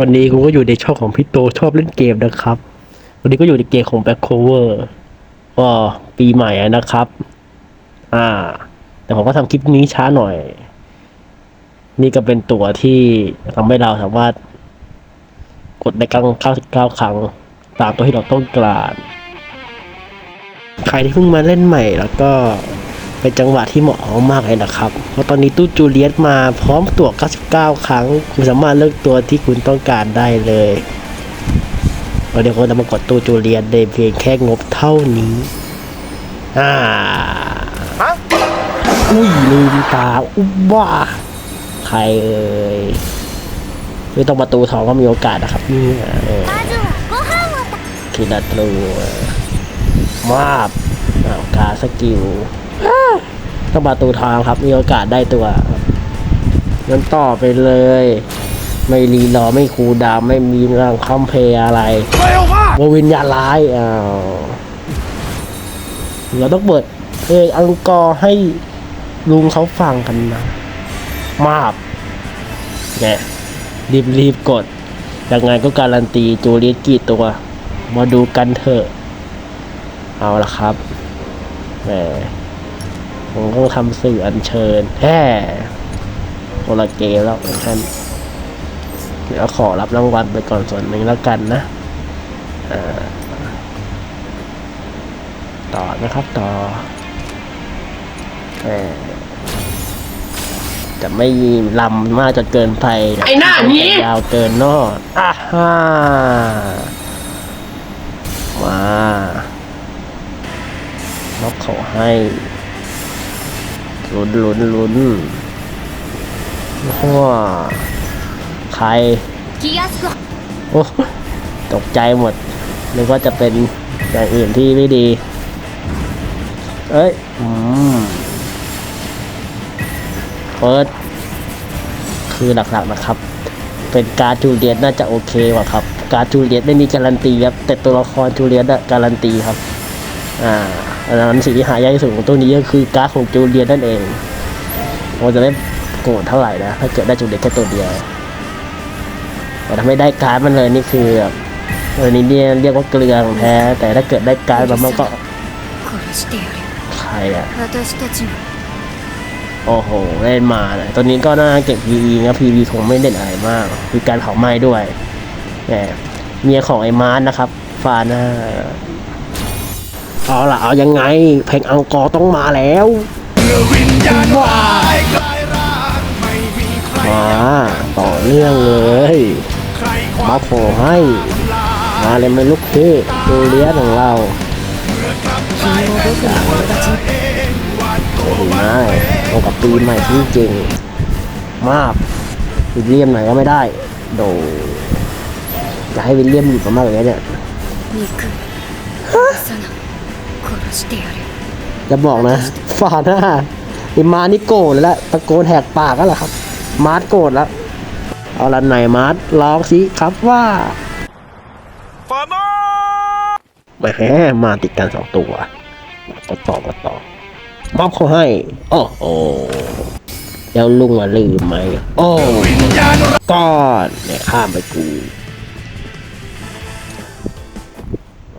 วันนี้กูก็อยู่ในช่องของพี่โตชอบเล่นเกมนะครับ วันนี้ก็อยู่ในเกมของ Back Cover ก็ปีใหม่นะครับ อ่า แต่ผมก็ทำคลิปนี้ช้าหน่อย นี่ก็เป็นตัวที่ทำให้เราสามารถ กดได้ครั้ง99 ครั้ง ตามตัวที่เราต้องการ ใครที่เพิ่งมาเล่นใหม่แล้วก็ เป็นจังหวะที่เหมาะมากเลยนะครับ เพราะตอนนี้ตู้จูเลียตมาพร้อมตัว 99 ครั้ง คุณสามารถเลือกตัวที่คุณต้องการได้เลยเดี๋ยวคนจะมากดตู้จูเลียตในเพียงแค่งบเท่านี้ อ่าอุ้ยลืมตา อุบบ้าใครเอ่ยไม่ต้องประตูทองก็มีโอกาสนะครับนี่เออคิดาตัมาบกาสกิล ต้องประตูทองครับมีโอกาสได้ตัวงั้นต่อไปเลย ไม่รีรอไม่คูลดาวน์ไม่มีเรื่องคอมเพลอะไรโมวินยาร้ายอ้าวเราต้องเปิดเพลงอังกอร์ให้ลุงเขาฟังกันนะมาบเนี่ยรีบรีบกดยังไงก็การันตีจูเลียตกี่ตัว มาดูกันเถอะ เอาละครับแหม ผมต้องทำสื่ออัญเชิญแฮ่โอละเกมแล้วท่านเดี๋ยวขอรับรางวัลไปก่อนส่วนหนึ่งแล้วกันนะอ่าต่อนะครับต่อแหมจะไม่ลำมากจนเกินไปไอ้หน้านี้ยาวเกินเนอะอ่าฮ่ามาล็อกเขาให้ ลุ้นลุ้นลุ้นว้าใคร โอ้ตกใจหมดหรือว่าจะเป็นอย่างอื่นที่ไม่ดี เอ้ยอืมเปิด คือหลักๆนะครับ เป็นการจูเลียนน่าจะโอเคกว่าครับ การจูเลียนไม่มีการันตีครับ แต่ตัวละครจูเลียนอะการันตีครับ อ่า อันนั้นสิ่งที่หายากที่สุดของตู้นี้ก็คือก๊าซของจูเลียนนั่นเองเราจะไม่โกรธเท่าไหร่นะ ถ้าเกิดได้จูเลียนแค่ตัวเดียว แต่ถ้าไม่ได้ก๊าซมันเลยนี่คือเออนี่เนี่ยเรียกว่าเกลือของแท้ แต่ถ้าเกิดได้ก๊าซมามันก็ใครอะโอ้โหเล่นมาเลยตัวนี้ก็น่าเก็บ PV นะพี PV คงไม่เด่นอะไรมาก คือการเผาไหม้ด้วยแหมเมียของไอ้มาร์นะครับฟาน่า เอาละเอายังไง เพลงอังกอร์ต้องมาแล้วมาต่อเนื่องเลยมาขอให้ มาเลยไม่ลุกพี่ตูเลี้ยของเราโอ้โหายตรกับปีใหม่จริงๆมากวิลเลียมไหนก็ไม่ได้ โดจะให้วิลเลียมอยู่กับมากอย่างเงี้ยเนี่ย จะบอกนะฟาหน้าไอ้มานี่โกรธแล้วตะโกนแหกปากแล้วเหรอครับ มาร์ทโกรธแล้ว เอาละไหนมาร์ทลองสิครับว่าฟาร์มาแหมมาติดกันสองตัวก็ต่อก็ต่อมอบเขาให้โอ้โหแล้วลุงอะลืมไหมโอ้ก้อนเนี่ยข้ามไปกู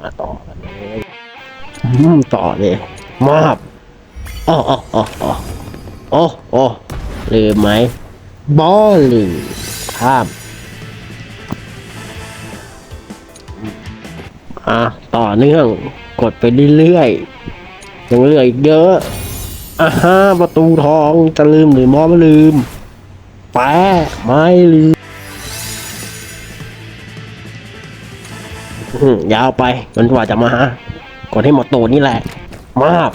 มาต่อกันเลย อืมต่อเลยมอบอ๋ออ๋ออ๋ออ๋อโอ้โอ้ลืมไหมบอลลืมข้ามอะต่อเนื่องกดไปเรื่อยๆยังเหลืออีกเยอะอ่าฮะประตูทองจะลืมหรือมอไม่ลืมแปะไม่ลืมหือยาวไปจนกว่าจะมาฮะ กดให้หมดตูนี่แหละ มาก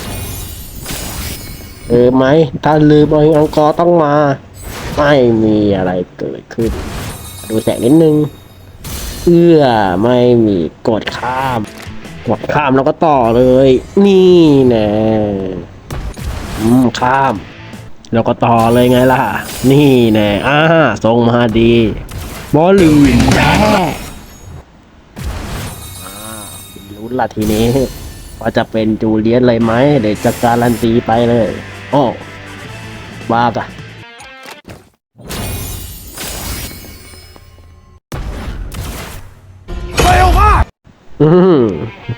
เออไหม ถ้าลืมไอ้อังกอร์ต้องมา ไม่มีอะไรเกิดขึ้น ดูแสงนิดนึง เอื้อไม่มีกดข้าม กดข้ามแล้วก็ต่อเลย นี่แน่อืมข้าม แล้วก็ต่อเลยไงล่ะ นี่แน่อ่าส่งมาดีบอลลืมแพ้อ่าลุ้นละทีนี้ ว่าจะเป็นจูเลียนเลยไหมเดี๋ยวจะการันตีไปเลย โอ้บ้ากะอืม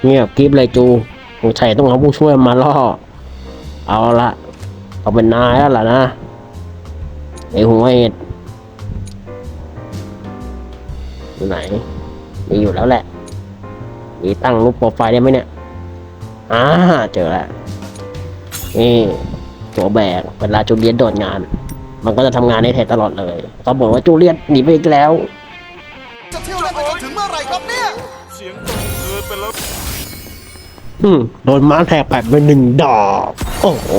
เงียบกริบเลยจูสงสัยต้องเอาผู้ช่วยมาล่อ เอาละต้องเป็นนายแล้วล่ะนะไอหัวเห็ดอยู่ไหนมีอยู่แล้วแหละ มีตั้งรูปโปรไฟล์ได้ไหมเนี่ย อ่าเจอแล้วนี่ตัวแบกเวลาจูเลียนโดดงาน มันก็จะทำงานในแทนตลอดเลยเขาบอกว่าจูเลียนหนีไปอีกแล้ว จะเที่ยวเล่นไปจนถึงเมื่อไหร่ครับเนี่ยเสียงดังเกินไปแล้วอืมโดนม้าแทกแปดไปหนึ่งดอก โอ้โห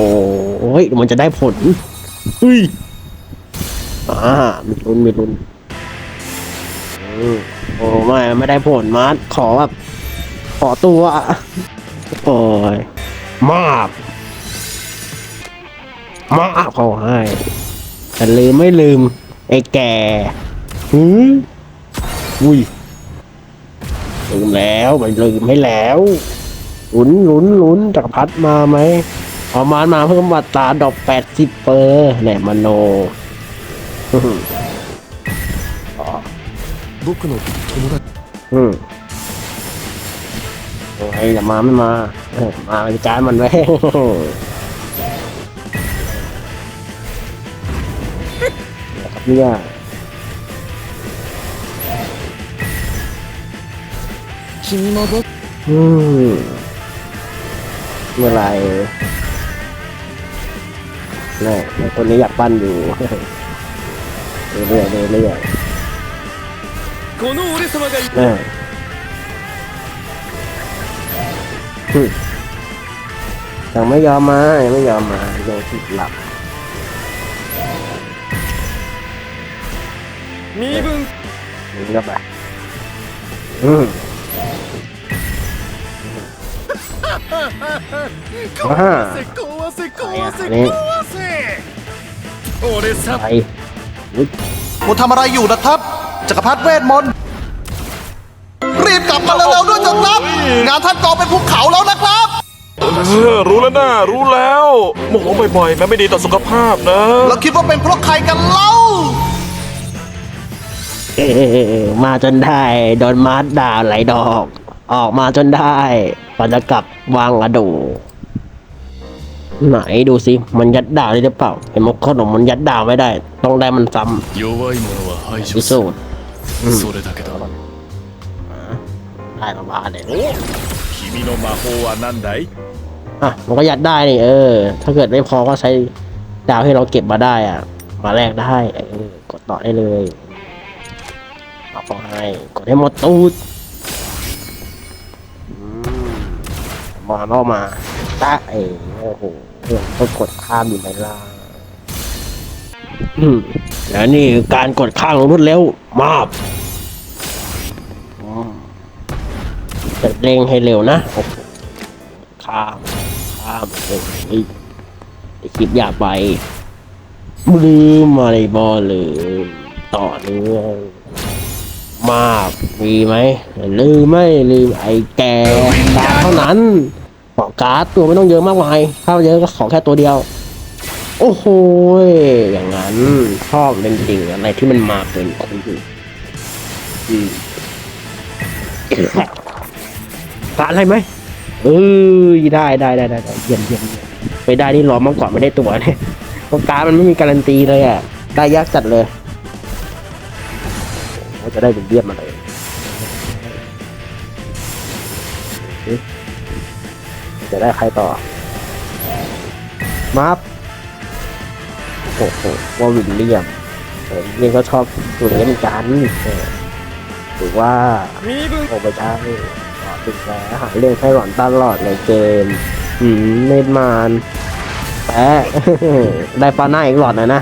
เฮ้ยมันจะได้ผลเฮ้ยอ่ามีลุ้นมีลุ้นอืมโอ้ไม่ไม่ได้ผลมาร์ทขอแบบขอตัว โอ้ยมากมากเขาให้แต่ลืมไม่ลืม ไอ้แก่หืมอุ้ยลืมแล้วไม่นลืมให้แล้วหลุนหลุนหลุนจักรพัดมาไหมอามานมาเพิ่มมาตาดอกแปดสิบเปอร์แหนมโนอืม ไงอย่ามาไม่มามาจ่ายมันไว้เนี่ยชิมโมบุอืมเมื่อไรนี่คนนี้อยากปั้นอยู่เรื่อยๆเรื่อยๆนี่ ยังไม่ยอมมาไม่ยอมมายังติดหลับมีบึงนี่ก็ไปอืมว้าอันนี้ไป คุณทำอะไรอยู่นะครับ จักรพรรดิเวทมนต์ลับมาเร็วๆด้วยเถอะครับ งานท่านกองเป็นภูเขาแล้วนะครับ เออ รู้แล้วนะรู้แล้วโมโหบ่อยๆนะไม่ดีต่อสุขภาพนะ แล้วคิดว่าเป็นเพราะใครกันเล่า เออมาจนได้โดนมาร์ดด่าไหลายดอก ออกมาจนได้ก่อนจะกลับวางอะดูไหนดูสิ มันยัดดาวได้หรือเปล่า เห็นมันขนมมันยัดดาวไม่ได้ ต้องได้มันซ้ 弱い者は排 ำ 除 พิ す สู る จน์ それだけだ ได้มาบ้านเลย 君の魔法は何だい อ่ะ มันก็ยัดได้นี่เออ ถ้าเกิดไม่พอก็ใช้ดาวที่เราเก็บมาได้อ่ะ มาแลกได้เออกดต่อได้เลยเอาพอให้ กดให้หมดตูดอืมมาเข้ามาตะเอโอ้โหเรื่องก็กดข้ามอยู่ในล่างอืมแล้วนี่คือการกดข้างรวดเร็วมาก จะเร่งให้เร็วนะข้ามข้ามเอ้ยไอ้คลิปอยากไปลืมอะไรบอลเลยต่อเนื่องมากมีไหมลืมไม่ลืมไอ้แกเท่านั้นขอการ์ดตัวไม่ต้องเยอะมากมายถ้าเยอะก็ขอแค่ตัวเดียว โอ้โหอย่างนั้นชอบเป็นจริงอะไรที่มันมาเป็นคนอื่นอืม การดอะไรไหมเออได้ได้ได้ได้ได้เยี่ยมเยี่ยมไปได้นี่รอมากกว่าไม่ได้ตัวเนี่ยเพราะการมันไม่มีการันตีเลยอะได้ยากจัดเลยโอ้โหจะได้เป็นเยี่ยมมาเลยเอ๊ะจะได้ใครต่อมาร์ฟโอ้โหว่าวินเลียมเออเลี่ยมก็ชอบตัวนี้เหมือนกันเออหรือว่าโอ้ไม่ใช่ ถึงแล้วหาเรื่องไต้หวันตลอดในเกมอืมเนดมานแพ้ได้ฟ้าหน้าอีกหลอดนะนะ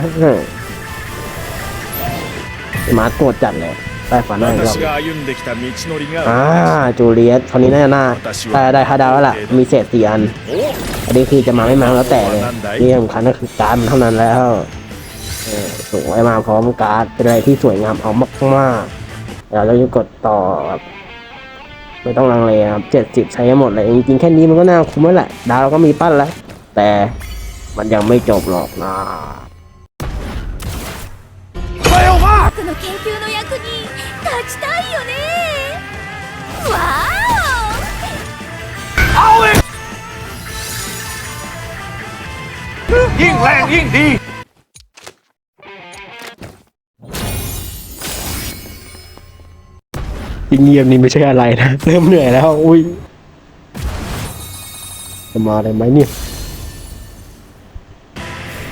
มาโกรธจัดเลยได้ฟ้าหน้าอีกหลอดอ่าจูเลียสคนนี้น่าหน้าแต่ได้ฮาดาวแล้วล่ะ มีเศษสี่อันอันนี้คือจะมาไม่มาแล้วแต่เลยนี่สำคัญก็คือการมันเท่านั้นแล้วสวยมาพร้อมการ์ดเป็นอะไรที่สวยงามเอามากๆเราจะกดต่อ ไม่ต้องลังเลครับเจ็ดสิบใช้หมดเลยจริงๆแค่นี้มันก็น่าคุ้มแล้วแหละ ดาวก็มีปั้นแล้ว แต่มันยังไม่จบหรอกนะこれをは僕の研究の役に立ちยิ่งแรงยิ่งดี เงียบนี่ไม่ใช่อะไรนะ เริ่มเหนื่อยแล้ว อุ้ยจะมาอะไรไหมเนี่ย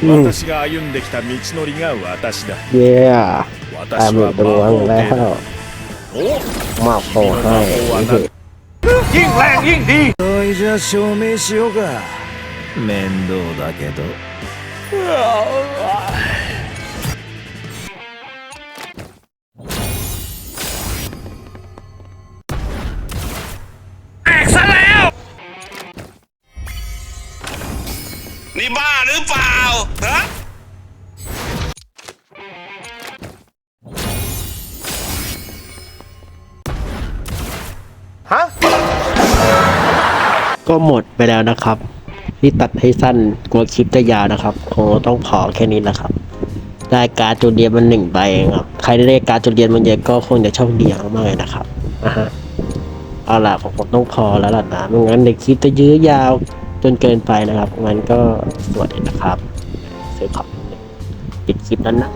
อืม 私が歩んできた道のりが私だ เย่ตาม 私 หลุ は ดตัว 魔 แล้ 法帝 ว だお มอบโตให้ ยิ่งแรงยิ่งดี それじゃ証明しようか面倒だけど หรือเปล่าฮะฮะก็หมดไปแล้วนะครับ ที่ตัดให้สั้นกลัวคลิปจะยาวนะครับคงต้องพอแค่นี้แหละครับ ได้การ์ดจูเรียนมันหนึ่งใบเองครับ ใครได้การ์ดจูเรียนมันเยอะก็คงจะโชคดีมากๆเลยนะครับอะฮะเอาล่ะผมผมต้องพอแล้วล่ะนะไม่งั้นเดี๋ยวคลิปจะยื้อยาว จนเกินไปนะครับงั้นก็สวัสดีนะครับซื้อขอบปิดคลิปนั้นนะ